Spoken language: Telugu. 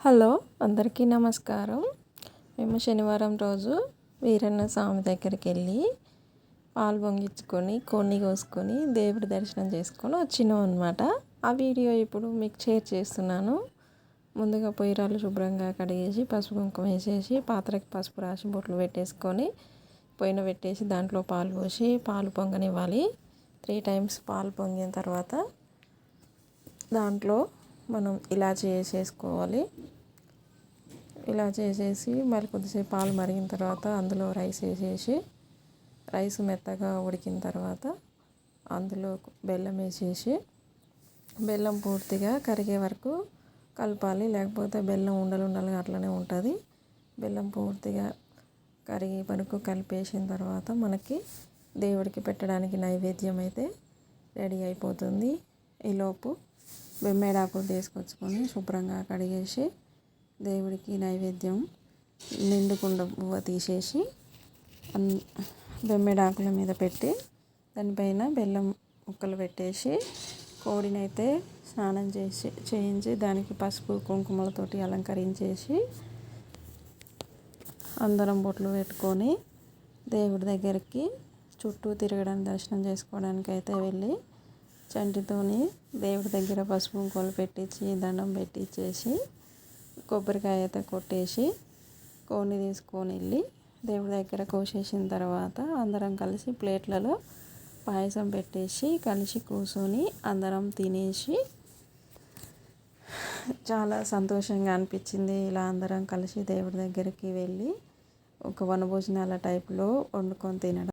హలో అందరికీ నమస్కారం. మేము శనివారం రోజు వీరన్న స్వామి దగ్గరికి వెళ్ళి పాలు పొంగించుకొని కొన్ని కోసుకొని దేవుడి దర్శనం చేసుకొని వచ్చినాం అనమాట ఆ వీడియో ఇప్పుడు మీకు షేర్ చేస్తున్నాను. ముందుగా పొయ్యిరాలు శుభ్రంగా కడిగేసి పసుపు కుంకుమ వేసేసి పాత్రకి పసుపు రాసి బొట్లు పెట్టేసుకొని పొయ్యిన పెట్టేసి దాంట్లో పాలు పోసి పాలు పొంగనివ్వాలి. త్రీ టైమ్స్ పాలు పొంగిన తర్వాత దాంట్లో మనం ఇలా చేసేసుకోవాలి. ఇలా చేసేసి మరి కొద్దిసేపు పాలు మరిగిన తర్వాత అందులో రైస్ వేసేసి రైస్ మెత్తగా ఉడికిన తర్వాత అందులో బెల్లం వేసేసి బెల్లం పూర్తిగా కరిగే వరకు కలపాలి. లేకపోతే బెల్లం ఉండలు ఉండలుగా అట్లనే ఉంటుంది. బెల్లం పూర్తిగా కరిగే వరకు కలిపేసిన తర్వాత మనకి దేవుడికి పెట్టడానికి నైవేద్యం అయితే రెడీ అయిపోతుంది. ఈలోపు బెమ్మేడాకులు తీసుకొచ్చుకొని శుభ్రంగా కడిగేసి దేవుడికి నైవేద్యం నిండుకుండ పువ్వ తీసేసి బెమ్మెడాకుల మీద పెట్టి దానిపైన బెల్లం ముక్కలు పెట్టేసి కోడినైతే స్నానం చేసి చేయించి దానికి పసుపు కుంకుమలతోటి అలంకరించేసి అందరం బొట్లు పెట్టుకొని దేవుడి దగ్గరికి చుట్టూ తిరగడానికి దర్శనం చేసుకోవడానికి అయితే వెళ్ళి చంటితోని దేవుడి దగ్గర పసుపు కుంకుమలు పెట్టించి దండం పెట్టించేసి కొబ్బరికాయ అయితే కొట్టేసి కోడిని తీసుకొని వెళ్ళి దేవుడి దగ్గర కోసేసిన తర్వాత అందరం కలిసి ప్లేట్లలో పాయసం పెట్టేసి కలిసి కూర్చొని అందరం తినేసి చాలా సంతోషంగా అనిపించింది. ఇలా అందరం కలిసి దేవుడి దగ్గరికి వెళ్ళి ఒక వనభోజనాల టైప్లో వండుకొని తినడం.